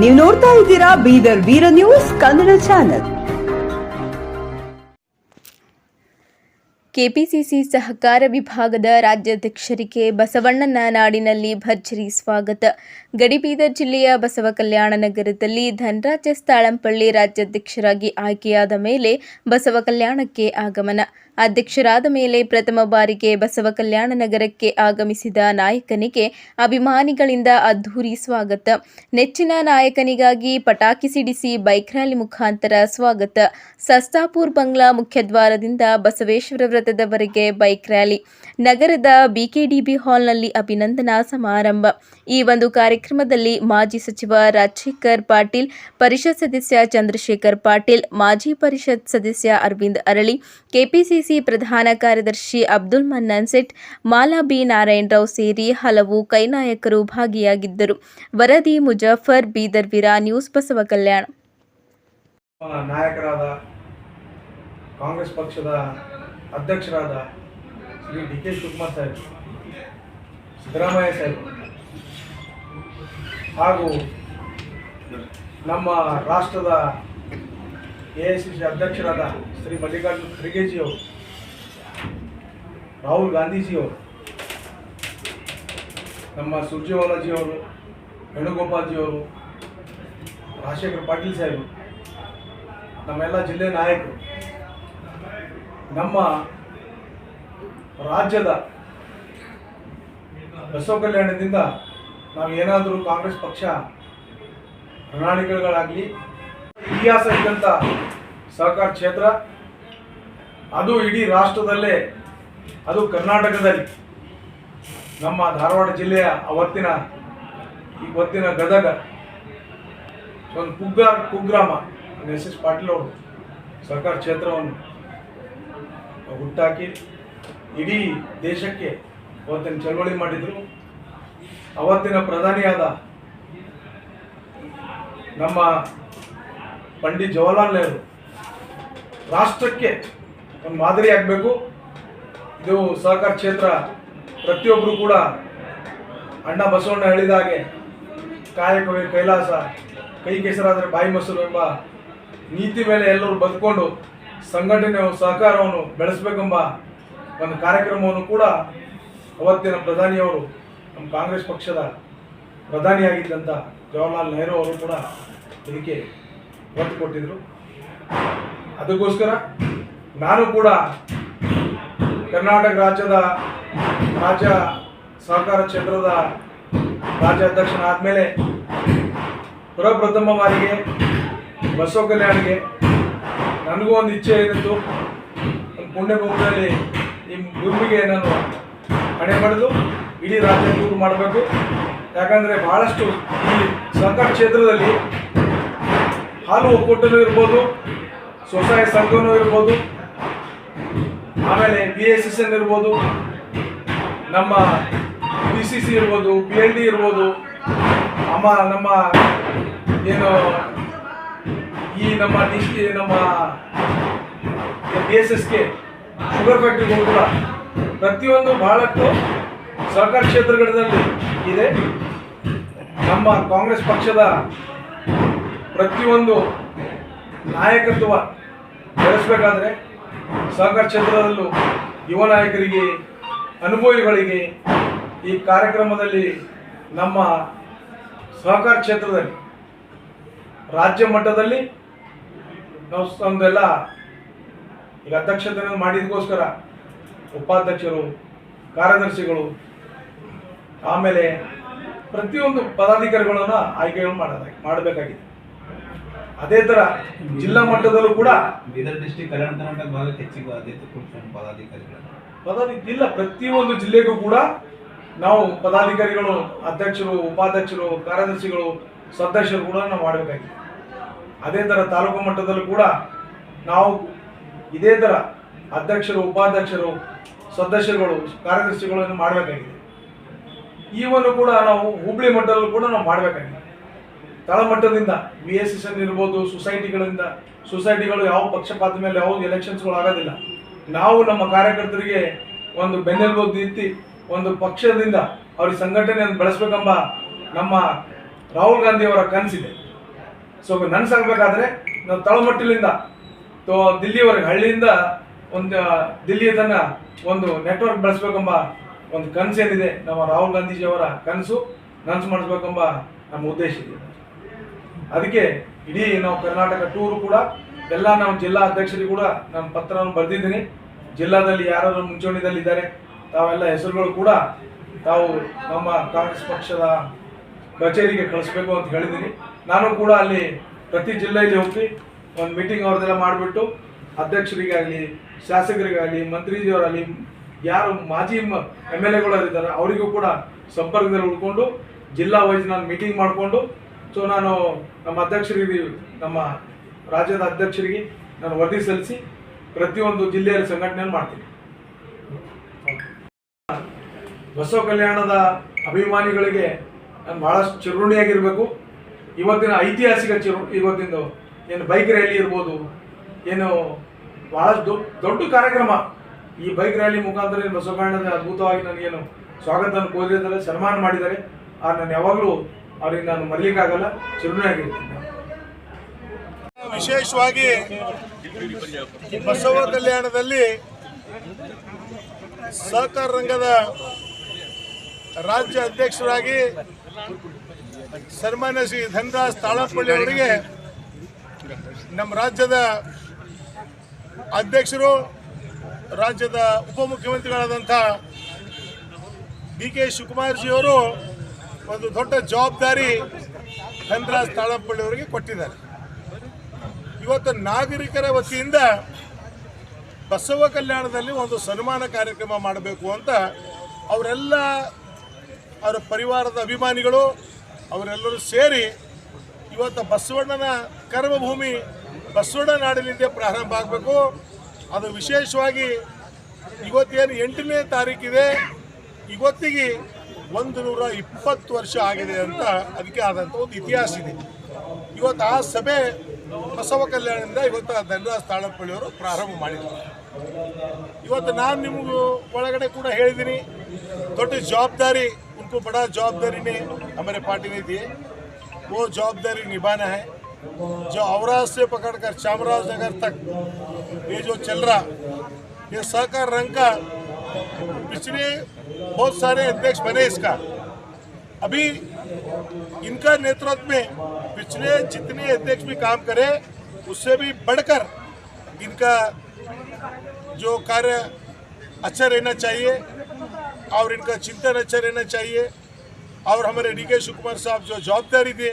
ನೀವು ನೋಡ್ತಾ ಇದ್ದೀರಾ Bidar Veera news Kannada channel. KPCC ಸಹಕಾರ ವಿಭಾಗದ ರಾಜ್ಯಾಧ್ಯಕ್ಷರಿಗೆ ಬಸವಣ್ಣನ ನಾಡಿನಲ್ಲಿ ಭರ್ಜರಿ ಸ್ವಾಗತ. ಗಡಿಬೀದರ್ ಜಿಲ್ಲೆಯ ಬಸವ ಕಲ್ಯಾಣ ನಗರದಲ್ಲಿ ಧನರಾಜ ಸ್ಥಾಳಂಪಳ್ಳಿ ರಾಜ್ಯಾಧ್ಯಕ್ಷರಾಗಿ ಆಯ್ಕೆಯಾದ ಮೇಲೆ ಬಸವ ಕಲ್ಯಾಣಕ್ಕೆ ಆಗಮನ. ಅಧ್ಯಕ್ಷರಾದ ಮೇಲೆ ಪ್ರಥಮ ಬಾರಿಗೆ ಬಸವ ಕಲ್ಯಾಣ ನಗರಕ್ಕೆ ಆಗಮಿಸಿದ ನಾಯಕನಿಗೆ ಅಭಿಮಾನಿಗಳಿಂದ ಅದ್ಧೂರಿ ಸ್ವಾಗತ. ನೆಚ್ಚಿನ ನಾಯಕನಿಗಾಗಿ ಪಟಾಕಿ ಸಿಡಿಸಿ ಬೈಕ್ ರ್ಯಾಲಿ ಮುಖಾಂತರ ಸ್ವಾಗತ. ಸಸ್ತಾಪುರ್ ಬಂಗ್ಲಾ ಮುಖ್ಯದ್ವಾರದಿಂದ ಬಸವೇಶ್ವರ ವ್ರತದವರೆಗೆ ಬೈಕ್ ರ್ಯಾಲಿ. ನಗರದ ಬಿಕೆಡಿಬಿ ಹಾಲ್ನಲ್ಲಿ ಅಭಿನಂದನಾ ಸಮಾರಂಭ. ಈ ಒಂದು ಕಾರ್ಯಕ್ರಮದಲ್ಲಿ ಮಾಜಿ ಸಚಿವ ರಾಜಶೇಖರ್ ಪಾಟೀಲ್, ಪರಿಷತ್ ಸದಸ್ಯ ಚಂದ್ರಶೇಖರ್ ಪಾಟೀಲ್, ಮಾಜಿ ಪರಿಷತ್ ಸದಸ್ಯ ಅರವಿಂದ್ ಅರಳಿ, ಕೆಪಿಸಿಸಿ ಪ್ರಧಾನ ಕಾರ್ಯದರ್ಶಿ ಅಬ್ದುಲ್ ಮನ್ನನ್ ಸೆಟ್ ಮಾಲಾ ಬಿ ನಾರಾಯಣರಾವ್ ಸೇರಿ ಹಲವು ಕೈನಾಯಕರು ಭಾಗಿಯಾಗಿದ್ದರು. ವರದಿ ಮುಜಫರ್ ಬೀದರ್ ವೀರ, ನ್ಯೂಸ್ ಬಸವ ಕಲ್ಯಾಣ. ನಾಯಕರಾದ ಕಾಂಗ್ರೆಸ್ ಪಕ್ಷದ ಅಧ್ಯಕ್ಷರಾದ ಶ್ರೀ ಡಿ ಕೆ ಶಿವಕುಮಾರ್ ಸಾಹೇಬ್, ಸಿದ್ದರಾಮಯ್ಯ ಸಾಹೇಬ್ ಹಾಗೂ ನಮ್ಮ ರಾಷ್ಟ್ರದ ಎ ಐ ಸಿ ಸಿ ಅಧ್ಯಕ್ಷರಾದ ಶ್ರೀ ಮಲ್ಲಿಕಾರ್ಜುನ್ ಖರ್ಗೆಜಿಯವರು ರಾಹುಲ್ ಗಾಂಧೀಜಿಯವರು, ನಮ್ಮ ಸುರ್ಜೇವಾಲಾಜಿಯವರು, ವೇಣುಗೋಪಾಲ್ಜಿಯವರು, ರಾಜಶೇಖರ್ ಪಾಟೀಲ್ ಸಾಹೇಬರು, ನಮ್ಮೆಲ್ಲ ಜಿಲ್ಲೆ ನಾಯಕರು, ನಮ್ಮ ರಾಜ್ಯದ ಬಸವ ಕಲ್ಯಾಣದಿಂದ ನಾವು ಏನಾದರೂ ಕಾಂಗ್ರೆಸ್ ಪಕ್ಷ ಪ್ರಣಾಳಿಕೆಗಳಾಗಲಿ, ಇತಿಹಾಸ ಇದ್ದಂಥ ಸಹಕಾರ ಕ್ಷೇತ್ರ, ಅದು ಇಡೀ ರಾಷ್ಟ್ರದಲ್ಲೇ ಅದು ಕರ್ನಾಟಕದಲ್ಲಿ ನಮ್ಮ ಧಾರವಾಡ ಜಿಲ್ಲೆಯ ಅವತ್ತಿನ, ಇವತ್ತಿನ ಗದಗ, ಒಂದು ಕುಗ್ಗ, ಕುಗ್ರಾಮ ಎಸ್ ಎಸ್ ಪಾಟೀಲ್ ಅವರು ಸರ್ಕಾರ ಕ್ಷೇತ್ರವನ್ನು ಹುಟ್ಟಾಕಿ ಇಡೀ ದೇಶಕ್ಕೆ ಅವತ್ತಿನ ಚಳವಳಿ ಮಾಡಿದರು. ಅವತ್ತಿನ ಪ್ರಧಾನಿಯಾದ ನಮ್ಮ ಪಂಡಿತ್ ಜವಾಹರ್ಲಾಲ್ ನೆಹರು ರಾಷ್ಟ್ರಕ್ಕೆ ಒಂದು ಮಾದರಿ ಆಗಬೇಕು ಇದು ಸಹಕಾರ ಕ್ಷೇತ್ರ ಪ್ರತಿಯೊಬ್ಬರು ಕೂಡ ಅಣ್ಣ ಬಸವಣ್ಣ ಹೇಳಿದ ಹಾಗೆ ಕಾಯಕವೇ ಕೈಲಾಸ ಕೈ ಕೆಸರಾದರೆ ಬಾಯಿ ಮೊಸರು ಎಂಬ ನೀತಿ ಮೇಲೆ ಎಲ್ಲರೂ ಬದುಕೊಂಡು ಸಂಘಟನೆ ಸಹಕಾರವನ್ನು ಬೆಳೆಸಬೇಕೆಂಬ ಒಂದು ಕಾರ್ಯಕ್ರಮವನ್ನು ಕೂಡ ಅವತ್ತಿನ ಪ್ರಧಾನಿಯವರು ನಮ್ಮ ಕಾಂಗ್ರೆಸ್ ಪಕ್ಷದ ಪ್ರಧಾನಿಯಾಗಿದ್ದಂಥ ಜವಾಹರ್ಲಾಲ್ ನೆಹರು ಅವರು ಕೂಡ ಇದಕ್ಕೆ ಒತ್ತು ಕೊಟ್ಟಿದ್ದರು ಅದಕ್ಕೋಸ್ಕರ ನಾನು ಕೂಡ ಕರ್ನಾಟಕ ರಾಜ್ಯದ ರಾಜ್ಯ ಸಹಕಾರ ಕ್ಷೇತ್ರದ ರಾಜ್ಯಾಧ್ಯಕ್ಷನಾದಮೇಲೆ ಪ್ರಪ್ರಥಮ ಬಾರಿಗೆ ಬಸವ ಕಲ್ಯಾಣಿಗೆ ನನಗೂ ಒಂದು ಇಚ್ಛೆ ಏನಿತ್ತು ಪುಣ್ಯ ಪುಣ್ಯಭೂಮಿಯಲ್ಲಿ ಈ ನಾನು ಹಣೆ ಮಾಡಿದು ಇಡೀ ರಾಜ್ಯ ದೂರು ಮಾಡಬೇಕು. ಯಾಕಂದರೆ ಭಾಳಷ್ಟು ಈ ಸಹಕಾರ ಕ್ಷೇತ್ರದಲ್ಲಿ ಹಾಲು ಒಕ್ಕೂಟನೂ ಇರ್ಬೋದು, ಸ್ವಸಹಾಯ ಸಂಘನೂ ಇರ್ಬೋದು ಆಮೇಲೆ ಬಿ ಎಸ್ ಎಸ್ ಎನ್ ಇರ್ಬೋದು, ನಮ್ಮ ಬಿ ಸಿ ಸಿ ಇರ್ಬೋದು ಪಿ ಎಲ್ ಡಿ ಇರ್ಬೋದು ಅಮ್ಮ ನಮ್ಮ ಏನು ಈ ನಮ್ಮ ಡಿ ನಮ್ಮ ಬಿ ಎಸ್ ಎಸ್ಗೆ ಶುಗರ್ ಫ್ಯಾಕ್ಟ್ರಿಗಳು ಕೂಡ ಪ್ರತಿಯೊಂದು ಬಹಳಷ್ಟು ಸಹಕಾರ ಕ್ಷೇತ್ರಗಳಲ್ಲಿ ಇದೆ. ನಮ್ಮ ಕಾಂಗ್ರೆಸ್ ಪಕ್ಷದ ಪ್ರತಿಯೊಂದು ನಾಯಕತ್ವ ಬೆಳೆಸಬೇಕಾದ್ರೆ ಸಹಕಾರ ಕ್ಷೇತ್ರದಲ್ಲೂ ಯುವ ನಾಯಕರಿಗೆ, ಅನುಭವಿಗಳಿಗೆ ಈ ಕಾರ್ಯಕ್ರಮದಲ್ಲಿ ನಮ್ಮ ಸಹಕಾರ ಕ್ಷೇತ್ರದಲ್ಲಿ, ರಾಜ್ಯ ಮಟ್ಟದಲ್ಲಿ ನಾವು ಒಂದೆಲ್ಲ ಈಗ ಅಧ್ಯಕ್ಷತೆಯನ್ನು ಮಾಡಿದಕ್ಕೋಸ್ಕರ ಉಪಾಧ್ಯಕ್ಷರು, ಕಾರ್ಯದರ್ಶಿಗಳು, ಆಮೇಲೆ ಪ್ರತಿಯೊಂದು ಪದಾಧಿಕಾರಿಗಳನ್ನು ಆಯ್ಕೆಗಳು ಮಾಡೋದಾಗಿ ಮಾಡಬೇಕಾಗಿದೆ. ಅದೇ ತರ ಜಿಲ್ಲಾ ಮಟ್ಟದಲ್ಲೂ ಕೂಡ ಬೀದರ್ ಡಿಸ್ಟಿಕ್ ಕಲ್ಯಾಣ ಕರ್ನಾಟಕ ಭಾಗಕ್ಕೆ ಹೆಚ್ಚಿಗೆ ಆದ್ಯತೆ ಕೊಡ್ತಾರೆ ಪದಾಧಿಕಾರಿಗಳು. ಪದಾಧಿಕಾರಿ ಇಲ್ಲ ಪ್ರತಿಯೊಂದು ಜಿಲ್ಲೆಗೂ ಕೂಡ ನಾವು ಪದಾಧಿಕಾರಿಗಳು ಅಧ್ಯಕ್ಷರು ಉಪಾಧ್ಯಕ್ಷರು ಕಾರ್ಯದರ್ಶಿಗಳು ಸದಸ್ಯರು ಕೂಡ ನಾವು ಮಾಡಬೇಕಾಗಿದೆ. ಅದೇ ಥರ ತಾಲೂಕು ಮಟ್ಟದಲ್ಲೂ ಕೂಡ ನಾವು ಇದೇ ಥರ ಅಧ್ಯಕ್ಷರು ಉಪಾಧ್ಯಕ್ಷರು ಸದಸ್ಯರುಗಳು ಕಾರ್ಯದರ್ಶಿಗಳನ್ನು ಮಾಡಬೇಕಾಗಿದೆ. ಈವನ್ನು ಕೂಡ ನಾವು ಹುಬ್ಳಿ ಮಟ್ಟದಲ್ಲೂ ಕೂಡ ನಾವು ಮಾಡಬೇಕಾಗಿದೆ. ತಳಮಟ್ಟದಿಂದ ಬಿ ಎಸ್ ಎಸ್ ಇರ್ಬೋದು ಸೊಸೈಟಿಗಳಿಂದ ಸೊಸೈಟಿಗಳು ಯಾವ ಪಕ್ಷಪಾತ ಮೇಲೆ ಯಾವ ಎಲೆಕ್ಷನ್ಸ್ಗಳು ಆಗೋದಿಲ್ಲ ನಾವು ನಮ್ಮ ಕಾರ್ಯಕರ್ತರಿಗೆ ಒಂದು ಬೆನ್ನೆಲುಬು ನಿಂತು, ಒಂದು ಪಕ್ಷದಿಂದ ಅವ್ರಿಗೆ ಸಂಘಟನೆಯನ್ನು ಬೆಳೆಸ್ಬೇಕೆಂಬ ನಮ್ಮ ರಾಹುಲ್ ಗಾಂಧಿ ಅವರ ಕನಸಿದೆ. ಸೊ ನನ್ಸಾಗಬೇಕಾದ್ರೆ ನಾವು ತಳಮಟ್ಟಲಿಂದ ದಿಲ್ಲಿವರೆಗೆ, ಹಳ್ಳಿಯಿಂದ ಒಂದು ದಿಲ್ಲಿಯ ತನಕ ಒಂದು ನೆಟ್ವರ್ಕ್ ಬೆಳೆಸ್ಬೇಕೆಂಬ ಒಂದು ಕನಸೇನಿದೆ. ನಮ್ಮ ರಾಹುಲ್ ಗಾಂಧೀಜಿಯವರ ಕನಸು ನನಸು ಮಾಡಿಸ್ಬೇಕೆಂಬ ನಮ್ಮ ಉದ್ದೇಶ ಇದೆ. ಅದಕ್ಕೆ ಇಡೀ ನಾವು ಕರ್ನಾಟಕ ಟೂರು ಕೂಡ, ಎಲ್ಲ ನಾವು ಜಿಲ್ಲಾ ಅಧ್ಯಕ್ಷರಿಗೆ ಕೂಡ ನಾನು ಪತ್ರವನ್ನು ಬರೆದಿದ್ದೀನಿ. ಜಿಲ್ಲಾದಲ್ಲಿ ಯಾರು ಮುಂಚೂಣಿದಲ್ಲಿದ್ದಾರೆ ತಾವೆಲ್ಲ ಹೆಸರುಗಳು ಕೂಡ ತಾವು ನಮ್ಮ ಕಾಂಗ್ರೆಸ್ ಪಕ್ಷದ ಕಚೇರಿಗೆ ಕಳಿಸ್ಬೇಕು ಅಂತ ಹೇಳಿದ್ದೀನಿ. ನಾನು ಕೂಡ ಅಲ್ಲಿ ಪ್ರತಿ ಜಿಲ್ಲೆಯಲ್ಲಿ ಹೋಗಿ ಒಂದು ಮೀಟಿಂಗ್ ಅವ್ರದ್ದೆಲ್ಲ ಮಾಡಿಬಿಟ್ಟು, ಅಧ್ಯಕ್ಷರಿಗಾಗಲಿ, ಶಾಸಕರಿಗಾಗಲಿ, ಮಂತ್ರಿಜಿಯವರಾಗಲಿ, ಯಾರು ಮಾಜಿ ಎಂ ಎಲ್ ಎಗಳಿದ್ದಾರೆ ಅವರಿಗೂ ಕೂಡ ಸಂಪರ್ಕದಲ್ಲಿ ಉಳ್ಕೊಂಡು, ಜಿಲ್ಲಾ ವೈಸ್ ನಾನು ಮೀಟಿಂಗ್ ಮಾಡಿಕೊಂಡು ಸೊ ನಾನು ನಮ್ಮ ಅಧ್ಯಕ್ಷರಿಗೆ, ನಮ್ಮ ರಾಜ್ಯದ ಅಧ್ಯಕ್ಷರಿಗೆ ನಾನು ವರದಿ ಸಲ್ಲಿಸಿ ಪ್ರತಿಯೊಂದು ಜಿಲ್ಲೆಯಲ್ಲಿ ಸಂಘಟನೆಯನ್ನು ಮಾಡ್ತೀನಿ. ಬಸವ ಕಲ್ಯಾಣದ ಅಭಿಮಾನಿಗಳಿಗೆ ನಾನು ಭಾಳಷ್ಟು ಚಿರುಣಿಯಾಗಿರ್ಬೇಕು ಇವತ್ತಿನ ಐತಿಹಾಸಿಕ ಚಿರು, ಇವತ್ತಿಂದು ಏನು ಬೈಕ್ ರ್ಯಾಲಿ ಇರ್ಬೋದು, ಏನು ಭಾಳಷ್ಟು ದೊಡ್ಡ ದೊಡ್ಡ ಕಾರ್ಯಕ್ರಮ. ಈ ಬೈಕ್ ರ್ಯಾಲಿ ಮುಖಾಂತರ ಏನು ಬಸವ ಕಲ್ಯಾಣದ ಅದ್ಭುತವಾಗಿ ನನಗೇನು ಸ್ವಾಗತವನ್ನು ಕೋರಿದ್ದಾರೆ ಸನ್ಮಾನ ಮಾಡಿದ್ದಾರೆ. ಆ ನಾನು ಯಾವಾಗಲೂ ಅವ್ರಿಗೆ ನಾನು ಮರಲಿಕ್ಕಾಗಲ್ಲ ಚಿರುಣಿಯಾಗಿರ್ತೀನಿ ವಿಶೇಷವಾಗಿ ಬಸವ ಕಲ್ಯಾಣದಲ್ಲಿ ಸಹಕಾರ ರಂಗದ ರಾಜ್ಯ ಅಧ್ಯಕ್ಷರಾಗಿ ಸನ್ಮಾನ್ಯ ಶ್ರೀ ಧನರಾಜ್ ತಾಳಪ್ಪಳ್ಳಿ ಅವರಿಗೆ ನಮ್ಮ ರಾಜ್ಯದ ಅಧ್ಯಕ್ಷರು, ರಾಜ್ಯದ ಉಪಮುಖ್ಯಮಂತ್ರಿಗಳಾದಂಥ ಡಿ ಕೆ ಶಿವಕುಮಾರ್ಜಿಯವರು ಒಂದು ದೊಡ್ಡ ಜವಾಬ್ದಾರಿ ಧನರಾಜ್ ತಾಳಪ್ಪಳ್ಳಿ ಅವರಿಗೆ ಕೊಟ್ಟಿದ್ದಾರೆ. ಇವತ್ತು ನಾಗರಿಕರ ವತಿಯಿಂದ ಬಸವ ಕಲ್ಯಾಣದಲ್ಲಿ ಒಂದು ಸನ್ಮಾನ ಕಾರ್ಯಕ್ರಮ ಮಾಡಬೇಕು ಅಂತ ಅವರೆಲ್ಲ ಅವರ ಪರಿವಾರದ ಅಭಿಮಾನಿಗಳು, ಅವರೆಲ್ಲರೂ ಸೇರಿ ಇವತ್ತು ಬಸವಣ್ಣನ ಕರ್ಮಭೂಮಿ, ಬಸವಣ್ಣ ನಾಡಿನಿಂದ ಪ್ರಾರಂಭ ಆಗಬೇಕು. ಅದು ವಿಶೇಷವಾಗಿ ಇವತ್ತೇನು ಎಂಟನೇ ತಾರೀಕಿದೆ, ಇವತ್ತಿಗೆ ಒಂದು ನೂರ ಇಪ್ಪತ್ತು ವರ್ಷ ಆಗಿದೆ ಅಂತ ಅದಕ್ಕೆ ಆದಂಥ ಒಂದು ಇತಿಹಾಸ ಇದೆ ಇವತ್ತು ಆ ಸಭೆ ಬಸವ ಕಲ್ಯಾಣದಿಂದ ಇವತ್ತು ಧನರಾಜ್ ತಾಳಪ್ಪಳ್ಳಿಯವರು ಪ್ರಾರಂಭ ಮಾಡಿದ್ದಾರೆ ಇವತ್ತು ನಾನು ನಿಮಗೂ ಒಳಗಡೆ ಕೂಡ ಹೇಳಿದ್ದೀನಿ ದೊಡ್ಡ ಜವಾಬ್ದಾರಿ उनको बड़ा जवाबदारी ने हमारे पार्टी ने दी है वो जवाबदारी निभाना है जो औराज से पकड़कर चामराजनगर तक ये जो चल रहा ये सहकार रंग का पिछले बहुत सारे अध्यक्ष बने इसका। अभी इनका नेतृत्व में पिछले जितने अध्यक्ष भी काम करे, उससे भी बढ़कर इनका जो कार्य अच्छा रहना चाहिए और इनका चिंतन अच्छा रहना चाहिए। और हमारे डी के शिव कुमार साहब जो जवाबदारी दी